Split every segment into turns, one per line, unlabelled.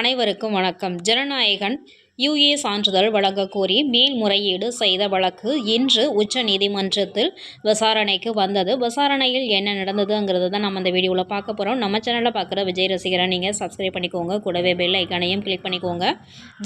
அனைவருக்கும் வணக்கம். ஜனநாயகன் யுஏ சான்றிதழ் வழங்கக்கோரி மேல்முறையீடு செய்த வழக்கு இன்று உச்ச நீதிமன்றத்தில் விசாரணைக்கு வந்தது. விசாரணையில் என்ன நடந்ததுங்கிறது தான் நம்ம இந்த வீடியோவில் பார்க்க போகிறோம் நம்ம சேனலில் பார்க்குற விஜய் ரசிகரை நீங்கள் சப்ஸ்கிரைப் பண்ணிக்கோங்க. கூடவே பெல் ஐக்கானையும் கிளிக் பண்ணிக்கோங்க.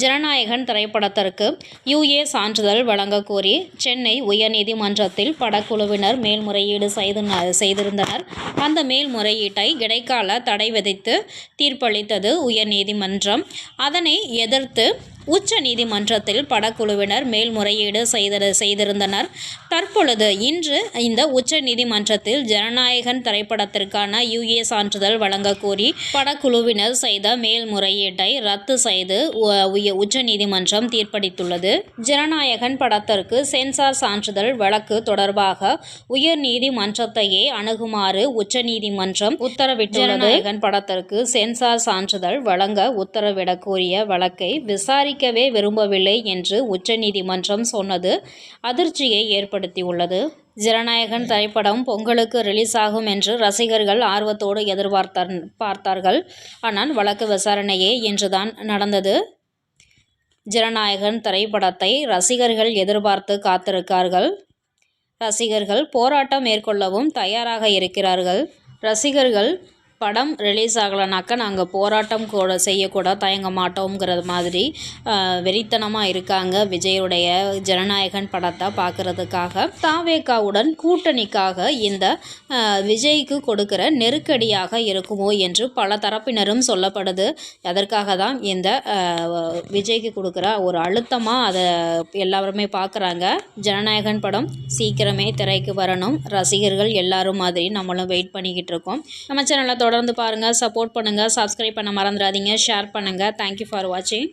ஜனநாயகன் திரைப்படத்திற்கு யுஏ சான்றிதழ் வழங்கக்கோரி சென்னை உயர்நீதிமன்றத்தில் படக்குழுவினர் மேல்முறையீடு செய்து செய்திருந்தனர். அந்த மேல்முறையீட்டை இடைக்கால தடை விதித்து தீர்ப்பளித்தது உயர்நீதிமன்றம். அதனை எதிர்த்து உச்ச நீதிமன்றத்தில் படக்குழுவினர் மேல்முறையீடு செய்த செய்திருந்தனர். தற்பொழுது இன்று இந்த உச்ச நீதிமன்றத்தில் ஜனநாயகன் திரைப்படத்திற்கான யுஏ சான்றிதழ் வழங்கக் கோரி படக்குழுவினர் செய்த மேல்முறையீட்டை ரத்து செய்து உச்ச நீதிமன்றம் தீர்ப்பளித்துள்ளது. ஜனநாயகன் படத்திற்கு சென்சார் சான்றிதழ் வழக்கு தொடர்பாக உயர் நீதிமன்றத்தையே அணுகுமாறு உச்ச நீதிமன்றம் உத்தரவிட்டுள்ளது. ஜனநாயகன் படத்திற்கு சென்சார் சான்றிதழ் வழங்க உத்தரவிடக் கோரிய வழக்கை விசாரி அனுமதிக்கவே விரும்பவில்லை என்று உச்சநீதிமன்றம் சொன்னது. அதிர்ச்சியை ஏற்படுத்தியுள்ளது. ஜனநாயகன் திரைப்படம் பொங்கலுக்கு ரிலீஸ் ஆகும் என்று ரசிகர்கள் ஆர்வத்தோடு எதிர்பார்த்தார் பார்த்தார்கள். ஆனால் வழக்கு விசாரணையே இன்றுதான் நடந்தது. ஜனநாயகன் திரைப்படத்தை ரசிகர்கள் எதிர்பார்த்து காத்திருக்கார்கள் ரசிகர்கள் போராட்டம் மேற்கொள்ளவும் தயாராக இருக்கிறார்கள். ரசிகர்கள் படம் ரிலீஸ் ஆகலைனாக்கா நாங்கள் போராட்டம் கூட செய்யக்கூட தயங்க மாட்டோங்கிற மாதிரி வெறித்தனமாக இருக்காங்க விஜயுடைய ஜனநாயகன் படத்தை பார்க்குறதுக்காக தாவேக்காவுடன் கூட்டணிக்காக இந்த விஜய்க்கு கொடுக்குற நெருக்கடியாக இருக்குமோ என்று பல தரப்பினரும் சொல்லப்படுது. அதற்காக தான் இந்த விஜய்க்கு கொடுக்குற ஒரு அழுத்தமாக அதை எல்லாருமே பார்க்குறாங்க ஜனநாயகன் படம் சீக்கிரமே திரைக்கு வரணும். ரசிகர்கள் எல்லாரும் மாதிரி நம்மளும் வெயிட் பண்ணிக்கிட்டு இருக்கோம். நம்ம சேனலை தொடர்ந்து பாருங்கள் சப்போர்ட் பண்ணுங்கள் சப்ஸ்கிரைப் பண்ண மறந்துடாதீங்க ஷேர் பண்ணுங்கள் தேங்க்யூ ஃபார் வாட்சிங்